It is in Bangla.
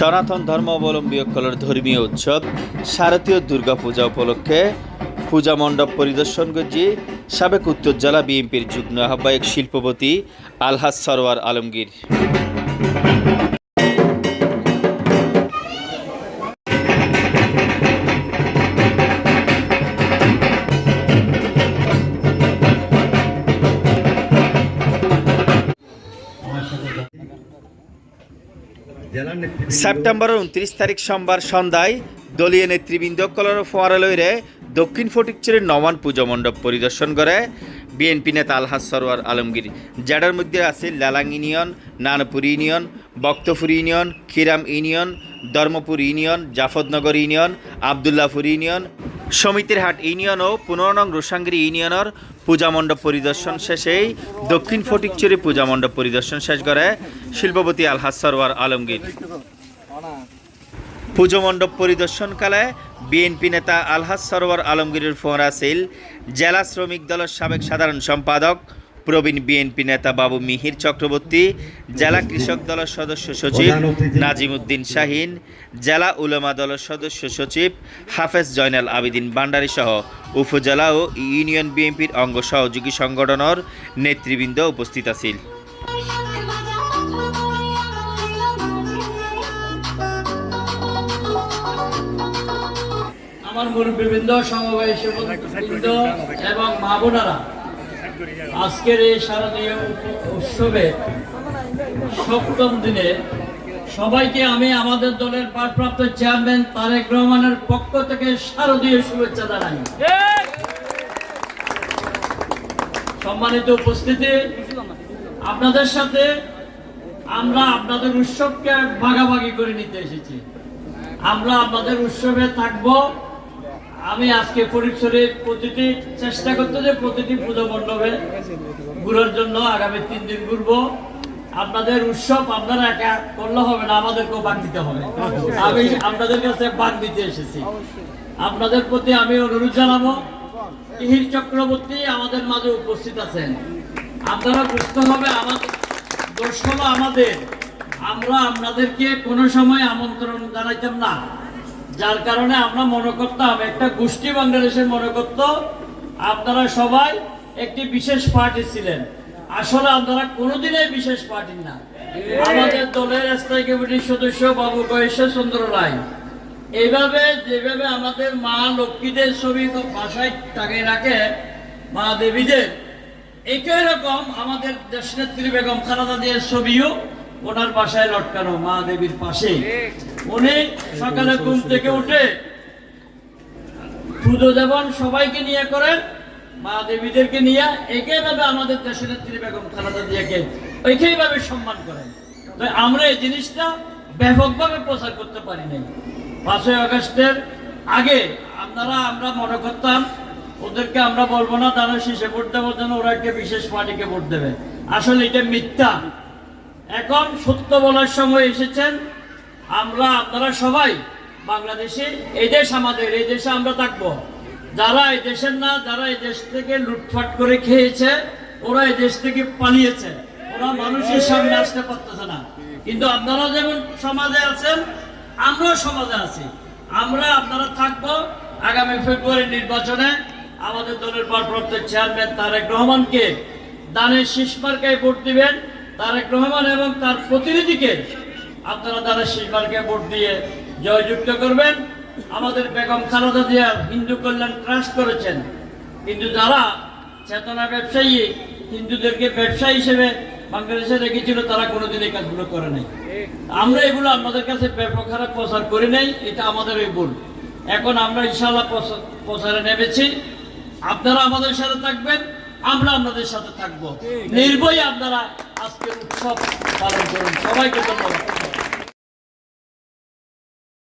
সনাতন ধর্মাবলম্বী সকলের ধর্মীয় উৎসব, শারদীয় দুর্গাপূজা উপলক্ষে পূজা মণ্ডপ পরিদর্শন করছি। সাবেক উত্তর জেলা বিএনপির যুগ্ম আহ্বায়ক শিল্পপতি আলহাজ সরওয়ার আলমগীর। সেপ্টেম্বরের উনত্রিশ তারিখ সোমবার সন্ধ্যায় দলীয় নেতৃবৃন্দ কলর ফোয়ারালয়রে দক্ষিণ ফটিকচুরের নবান পুজো মণ্ডপ পরিদর্শন করে। বিএনপি নেতা আলহাজ সরোয়ার আলমগীর যার মধ্যে আছে Lalang union, Nanpur union, Baktapur union, Khiram union, Dharmapur union Jafarnagar union Abdullapur union সমিতির হাট ইউনিয়ন ও পনেরো নং রোসাঙ্গিরি ইউনিয়নের পূজা মণ্ডপ পরিদর্শন শেষেই দক্ষিণ ফটিকচুরি পূজা মণ্ডপ পরিদর্শন শেষ করে শিল্পপতি আলহাজ সরওয়ার আলমগীর। পুজো মণ্ডপ পরিদর্শনকালে বিএনপি নেতা আলহাজ সরোয়ার আলমগীরের ফোঁরা আসিল জেলা শ্রমিক দলের সাবেক সাধারণ সম্পাদক প্রবীণ বিএনপি নেতা বাবু মিহির চক্রবর্তী, জেলা কৃষক দলের সদস্য সচিব নাজিম উদ্দিন শাহিন, জেলা উলেমা দলের সদস্য সচিব হাফেজ জয়নাল আবেদিন ভান্ডারী সহ উপজেলা ও ইউনিয়ন বিএনপির অঙ্গ সহযোগী সংগঠনের নেতৃবৃন্দ উপস্থিত আছিল। আমার মুরব্বীবৃন্দ, সমবয়সী বৃন্দ এবং মা বোনেরা আজকের এই শারদীয় উৎসবে সপ্তম দিনে সবাইকে আমি আমাদের দলের ভারপ্রাপ্ত চেয়ারম্যান তারেক রহমানের পক্ষ থেকে শারদীয় শুভেচ্ছা জানাই। সম্মানিত উপস্থিতি, আপনাদের সাথে আমরা আপনাদের উৎসবকে ভাগাভাগি করে নিতে এসেছি। আমরা আপনাদের উৎসবে থাকব আমি আজকে পরিসরে প্রতিটি চেষ্টা করতে যে প্রতিটি পুজো মণ্ডপে ঘুরার জন্য আগামী তিন দিন ঘুরবো। আপনাদের উৎসব আপনারা একা করলে হবে না, আমাদেরকেও বাদ দিতে হবে। আমি আপনাদের কাছে বাদ দিতে এসেছি। আপনাদের প্রতি আমি অনুরোধ জানাব হির চক্রবর্তী আমাদের মাঝে উপস্থিত আছেন। আপনারা বুঝতে হবে আমাদের হলো আমাদের। আমরা আপনাদেরকে কোনো সময় আমন্ত্রণ জানাইতাম না। যার কারণে আমরা মনে করতাম, একটা গোষ্ঠী বাংলাদেশের মনে করত, আপনারা সবাই একটি বিশেষ পার্টি ছিলেন। আসলে আপনারা কোনোদিনই বিশেষ পার্টি না। আমাদের দলের স্থায়ী কমিটির সদস্য বাবু কয়েশ্বর চন্দ্র রায়। এইভাবে, যেভাবে আমাদের মা লক্ষ্মীদের ছবি বাসায় টাকিয়ে রাখে, মা দেবীদের, একই রকম আমাদের দেশনেত্রী বেগম খালেদা জিয়ার ছবিও ওনার বাসায় লটকানো মা দেবীর পাশে। উনি সকালে ঘুম থেকে উঠে পুজো যেমন সবাইকে নিয়ে করেন, মা দেবীদেরকে নিয়ে একইভাবে আমাদের দেশনেত্রী বেগম খালেদা জিয়াকে একইভাবে সম্মান করেন। তো আমরা এই জিনিসটা ব্যাপকভাবে প্রচার করতে পারি নাই। পাঁচই আগস্টের আগে আপনারা, আমরা মনে করতাম, ওদেরকে আমরা বলব না তারা শীষে ভোট দেওয়ার জন্য ওরা একটা বিশেষ পার্টিকে ভোট দেবে। আসলে এটা মিথ্যা। এখন সত্য বলার সময় এসেছেন। আমরা, আপনারা সবাই বাংলাদেশে, এই দেশ আমাদের, এই দেশে আমরা থাকব। যারা এই দেশের না, যারা এই দেশ থেকে লুটফাট করে খেয়েছে, ওরা এই দেশ থেকে পালিয়েছে। ওরা মানুষের সামনে আসতে পারতেছে না। কিন্তু আপনারা যেমন সমাজে আছেন, আমরাও সমাজে আছি। আমরা, আপনারা থাকব আগামী ফেব্রুয়ারি নির্বাচনে। আমাদের দলের ভারপ্রাপ্ত চেয়ারম্যান তারেক রহমানকে দানের শীষ মার্কায় ভোট দিবেন। তারেক রহমান এবং তার প্রতিনিধিকে আপনারা শীষ মার্কায় ভোট দিয়ে জয়যুক্ত করবেন। আমাদের বেগম খালেদা জিয়া হিন্দু কল্যাণ ট্রাস্ট করেছেন। কিন্তু যারা চেতনা ব্যবসায়ী, হিন্দুদেরকে ব্যবসা হিসেবে বাংলাদেশে রেখেছিল, তারা কোনোদিন এই কাজগুলো করে নাই। আমরা এগুলো আমাদের কাছে ব্যাপক হারে প্রচার করি নাই, এটা আমাদের এই ভুল। এখন আমরা ইনশাল্লাহ প্রচারে নেমেছি। আপনারা আমাদের সাথে থাকবেন। আমরা আপনাদের সাথে থাকব। নির্ভয়ে আপনারা আজকের উৎসব পালন করুন। সবাইকে ধন্যবাদ।